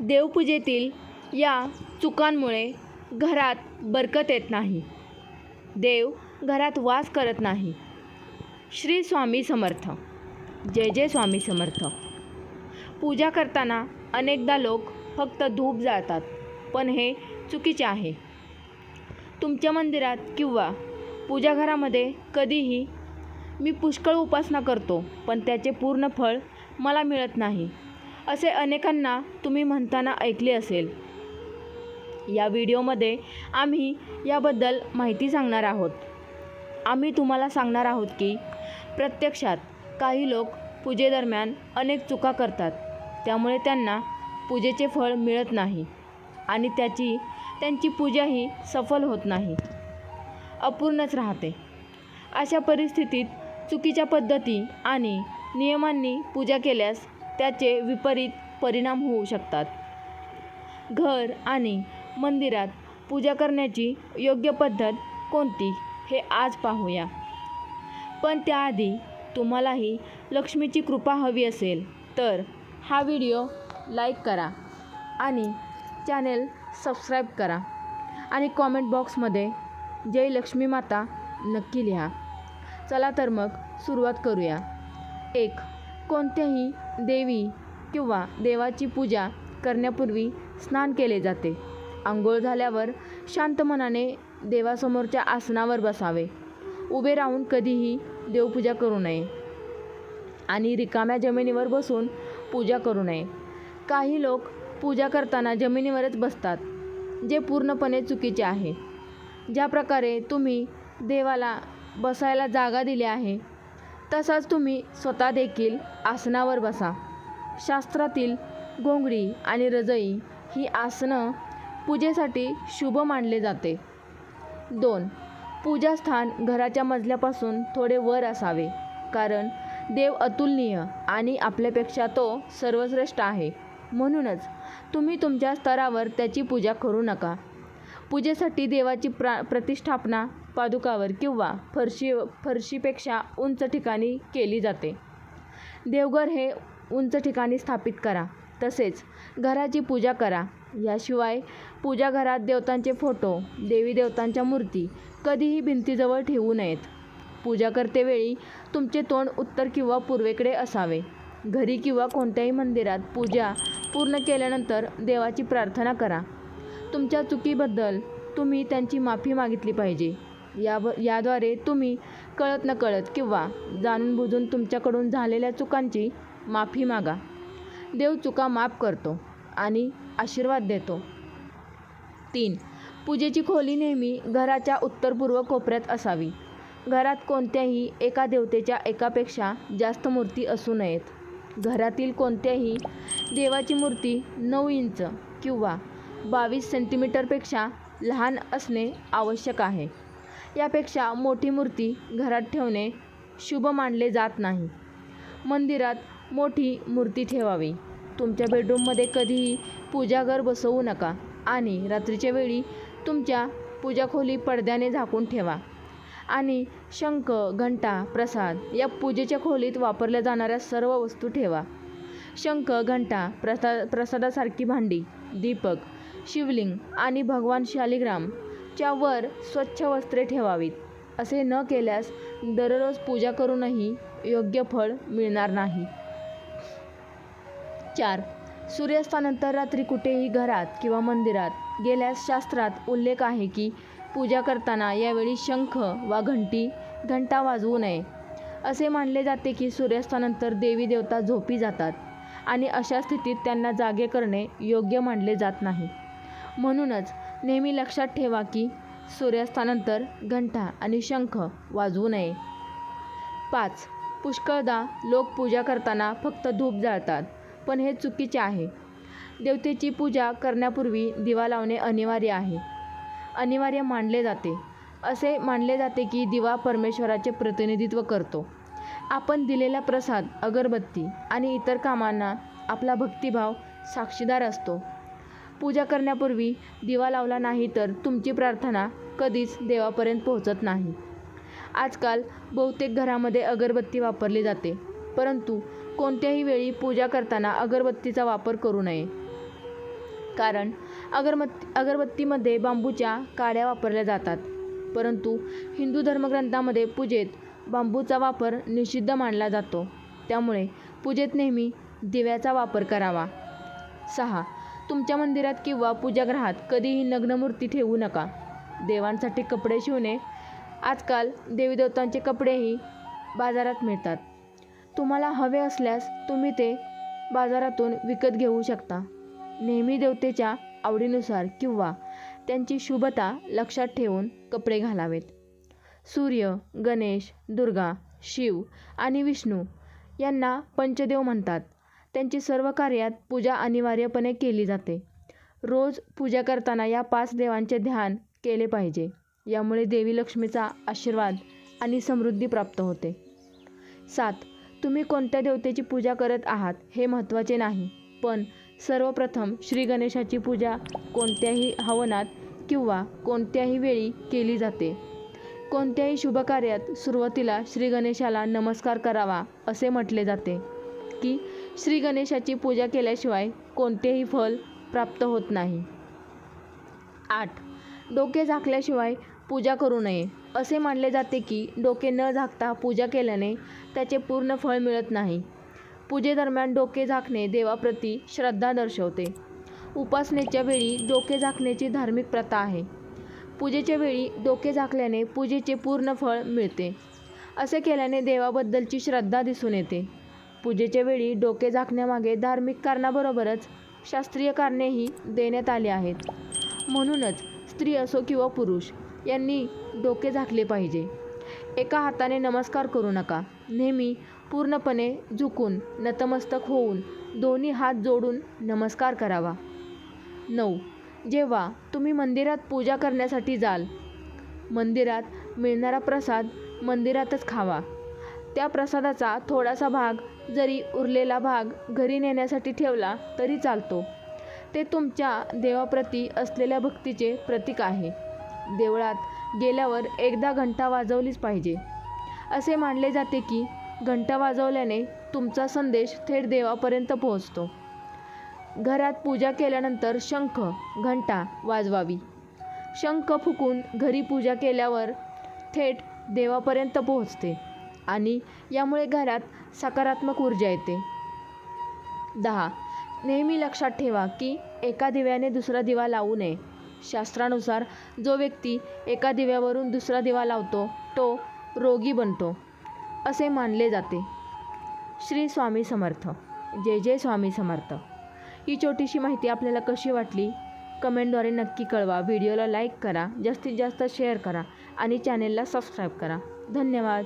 देवपूजेतील या चुकांमुळे घरात बरकत येत नाही. देव घरात वास करत नाही. श्री स्वामी समर्थ. जय जय स्वामी समर्थ. पूजा करताना अनेकदा लोक फक्त धूप जाळतात पण हे चुकीचे आहे. तुमच्या मंदिरात किंवा पूजाघरामध्ये कधीही मी पुष्कळ उपासना करतो पण त्याचे पूर्ण फळ मला मिळत नाही. असे अनेकांना तुम्ही म्हणताना ऐकले असेल. या व्हिडिओमध्ये आम्ही याबद्दल माहिती सांगणार आहोत. आम्ही तुम्हाला सांगणार आहोत की प्रत्यक्षात काही लोक पूजेदरम्यान अनेक चुका करतात. त्यामुळे त्यांना पूजेचे फळ मिळत नाही आणि त्याची त्यांची पूजाही सफल होत नाही. अपूर्णच राहते. अशा परिस्थितीत चुकीच्या पद्धती आणि नियमांनी पूजा केल्यास त्याचे विपरीत परिणाम होऊ शकतात. घर आणि मंदिरात पूजा करण्याची योग्य पद्धत कोणती हे आज पाहूया. पण त्याआधी तुम्हालाही लक्ष्मीची कृपा हवी असेल तर हा व्हिडिओ लाईक करा आणि चॅनेल सबस्क्राईब करा आणि कॉमेंट बॉक्समध्ये जय लक्ष्मी माता नक्की लिहा. चला तर मग सुरुवात करूया. एक कोणत्याही देवी किंवा देवाची पूजा करण्यापूर्वी स्नान केले जाते. आंघोळ झाल्यावर शांत मनाने देवासमोरच्या आसनावर बसावे. उभे राहून कधीही देवपूजा करू नये. आणि रिकाम्या जमिनीवर बसून पूजा करू नये. काही लोक पूजा करताना जमिनीवरच बसतात जे पूर्णपणे चुकीचे आहे. ज्या प्रकारे तुम्ही देवाला बसायला जागा दिली आहे तसाच तुम्ही स्वतः देखील आसनावर बसा. शास्त्रातील घोंगडी आणि रजई ही आसनं पूजेसाठी शुभ मानले जाते. दोन पूजास्थान घराच्या मजल्यापासून थोडे वर असावे कारण देव अतुलनीय आणि आपल्यापेक्षा तो सर्वश्रेष्ठ आहे. म्हणूनच तुम्ही तुमच्या स्तरावर त्याची पूजा करू नका. पूजेसाठी देवाची प्रा प्रतिष्ठापना पादुकावर किंवा फरशी फरशीपेक्षा उंच ठिकाणी केली जाते. देवघर हे उंच ठिकाणी स्थापित करा. तसेच घराची पूजा करा. याशिवाय पूजा घरात देवतांचे फोटो देवी देवतांच्या मूर्ती कधीही भिंतीजवळ ठेवू नयेत. पूजा करतेवेळी तुमचे तोंड उत्तर किंवा पूर्वेकडे असावे. घरी किंवा कोणत्याही मंदिरात पूजा पूर्ण केल्यानंतर देवाची प्रार्थना करा. तुमच्या चुकीबद्दल तुम्ही त्यांची माफी मागितली पाहिजे. याब याद्वारे तुम्ही कळत नकळत किंवा जाणून बुजून तुमच्याकडून झालेल्या चुकांची माफी मागा. देव चुका माफ करतो आणि आशीर्वाद देतो. तीन. पूजेची खोली नेहमी घराच्या उत्तरपूर्व कोपऱ्यात असावी. घरात कोणत्याही एका देवतेच्या एकापेक्षा जास्त मूर्ती असू नयेत. घरातील कोणत्याही देवाची मूर्ती नऊ इंच किंवा बावीस सेंटीमीटरपेक्षा लहान असणे आवश्यक आहे. यापेक्षा मोठी मूर्ती घरात ठेवणे शुभ मानले जात नाही. मंदिरात मोठी मूर्ती ठेवावी. तुमच्या बेडरूममध्ये कधीही पूजाघर बसवू नका आणि रात्रीच्या वेळी तुमच्या पूजाखोली पडद्याने झाकून ठेवा. आणि शंख घंटा प्रसाद या पूजेच्या खोलीत वापरल्या जाणाऱ्या सर्व वस्तू ठेवा. शंख घंटा प्रसा प्रसादासारखी भांडी दीपक शिवलिंग आणि भगवान शालिग्रामच्या वर स्वच्छ वस्त्रे ठेवावीत. असे न केल्यास दररोज पूजा करूनही योग्य फळ मिळणार नाही. चार. सूर्यास्तानंतर रात्री कुठेही घरात किंवा मंदिरात गेल्यास शास्त्रात उल्लेख आहे की पूजा करताना यावेळी शंख वा घंटी घंटा वाजवू नये. असे मानले जाते की सूर्यास्तानंतर देवी देवता झोपी जातात आणि अशा स्थितीत त्यांना जागे करणे योग्य मानले जात नाही. म्हणूनच नेहमी लक्षात ठेवा की सूर्यास्तानंतर घंटा आणि शंख वाजवू नये. पाच. पुष्कळदा लोक पूजा करताना फक्त धूप जाळतात पण हे चुकीचे आहे. देवतेची पूजा करण्यापूर्वी दिवा लावणे अनिवार्य आहे. अनिवार्य मानले जाते. असे मानले जाते की दिवा परमेश्वराचे प्रतिनिधित्व करतो. आपण दिलेला प्रसाद अगरबत्ती आणि इतर कामांना आपला भक्तिभाव साक्षीदार असतो. पूजा करण्यापूर्वी दिवा लावला नाही तर तुमची प्रार्थना कधीच देवापर्यंत पोहोचत नाही. आजकाल बहुतेक घरामध्ये अगरबत्ती वापरली जाते परंतु कोणत्याही वेळी पूजा करताना अगरबत्तीचा वापर करू नये. कारण अगरबत्ती अगरबत्तीमध्ये बांबूच्या काड्या वापरल्या जातात परंतु हिंदू धर्मग्रंथामध्ये पूजेत बांबूचा वापर निषिद्ध मानला जातो. त्यामुळे पूजेत नेहमी दिव्याचा वापर करावा. सहा तुमच्या मंदिरात किंवा पूजागृहात कधीही नग्नमूर्ती ठेवू नका. देवांसाठी कपडे शिवणे. आजकाल देवीदेवतांचे कपडेही बाजारात मिळतात. तुम्हाला हवे असल्यास तुम्ही ते बाजारातून विकत घेऊ शकता. नेहमी देवतेच्या आवडीनुसार किंवा त्यांची शुभता लक्षात ठेवून कपडे घालावेत. सूर्य गणेश दुर्गा शिव आणि विष्णू यांना पंचदेव म्हणतात. त्यांची सर्व कार्यात पूजा अनिवार्यपणे केली जाते. रोज पूजा करताना या पाच देवांचे ध्यान केले पाहिजे. यामुळे देवी लक्ष्मीचा आशीर्वाद आणि समृद्धी प्राप्त होते. सात तुम्ही कोणत्या देवतेची पूजा करत आहात हे महत्त्वाचे नाही पण सर्वप्रथम श्री गणेशाची पूजा कोणत्याही हवनात किंवा कोणत्याही वेळी केली जाते. कोणत्याही शुभकार्यात सुरुवातीला श्री गणेशाला नमस्कार करावा असे म्हटले जाते की श्री गणेशाची पूजा केल्याशिवाय कोणतेही फल प्राप्त होत नाही. आठ. डोके झाकल्याशिवाय पूजा करू नये. असे मानले जाते की डोके न झाकता पूजा केल्याने त्याचे पूर्ण फळ मिळत नाही. पूजेदरम्यान डोके झाकणे देवाप्रती श्रद्धा दर्शवते. उपासनेच्या वेळी डोके झाकण्याची धार्मिक प्रथा आहे. पूजेच्या वेळी डोके झाकल्याने पूजेचे पूर्ण फळ मिळते. असे केल्याने देवाबद्दलची श्रद्धा दिसून येते. पूजेच्या वेळी डोके झाकण्यामागे धार्मिक कारणाबरोबरच शास्त्रीय कारणेही देण्यात आली आहेत. म्हणूनच स्त्री असो किंवा पुरुष यांनी डोके झाकले पाहिजे. एका हाताने नमस्कार करू नका. नेहमी पूर्णपणे झुकून नतमस्तक होऊन दोन्ही हात जोडून नमस्कार करावा. नऊ. जेव्हा तुम्ही मंदिरात पूजा करण्यासाठी जाल मंदिरात मिळणारा प्रसाद मंदिरातच खावा. त्या प्रसादाचा थोडासा भाग जरी उरलेला भाग घरी नेण्यासाठी ठेवला तरी चालतो. ते तुमच्या देवाप्रती असलेल्या भक्तीचे प्रतीक आहे. देवळात गेल्यावर एकदा घंटा वाजवलीच पाहिजे. असे मानले जाते की घंटा वाजवल्याने तुमचा संदेश थेट देवापर्यंत पोहोचतो. घरात पूजा केल्यानंतर शंख घंटा वाजवावी. शंख फुकून घरी पूजा केल्यावर थेट देवापर्यंत पोहोचते. आणि यामुळे घरात सकारात्मक ऊर्जा येते. दहा. नेहमी लक्षात ठेवा की एका दिव्याने दुसरा दिवा लावू नये. शास्त्रानुसार जो व्यक्ती एका दिव्यावरून दुसरा दिवा लावतो तो रोगी बनतो असे मानले जाते. श्री स्वामी समर्थ. जय जय स्वामी समर्थ. ही छोटीशी माहिती आपल्याला कशी वाटली? कमेंटद्वारे नक्की कळवा. व्हिडिओला लाईक करा जास्तीत जास्त शेअर करा आणि चॅनेलला सबस्क्राईब करा. धन्यवाद.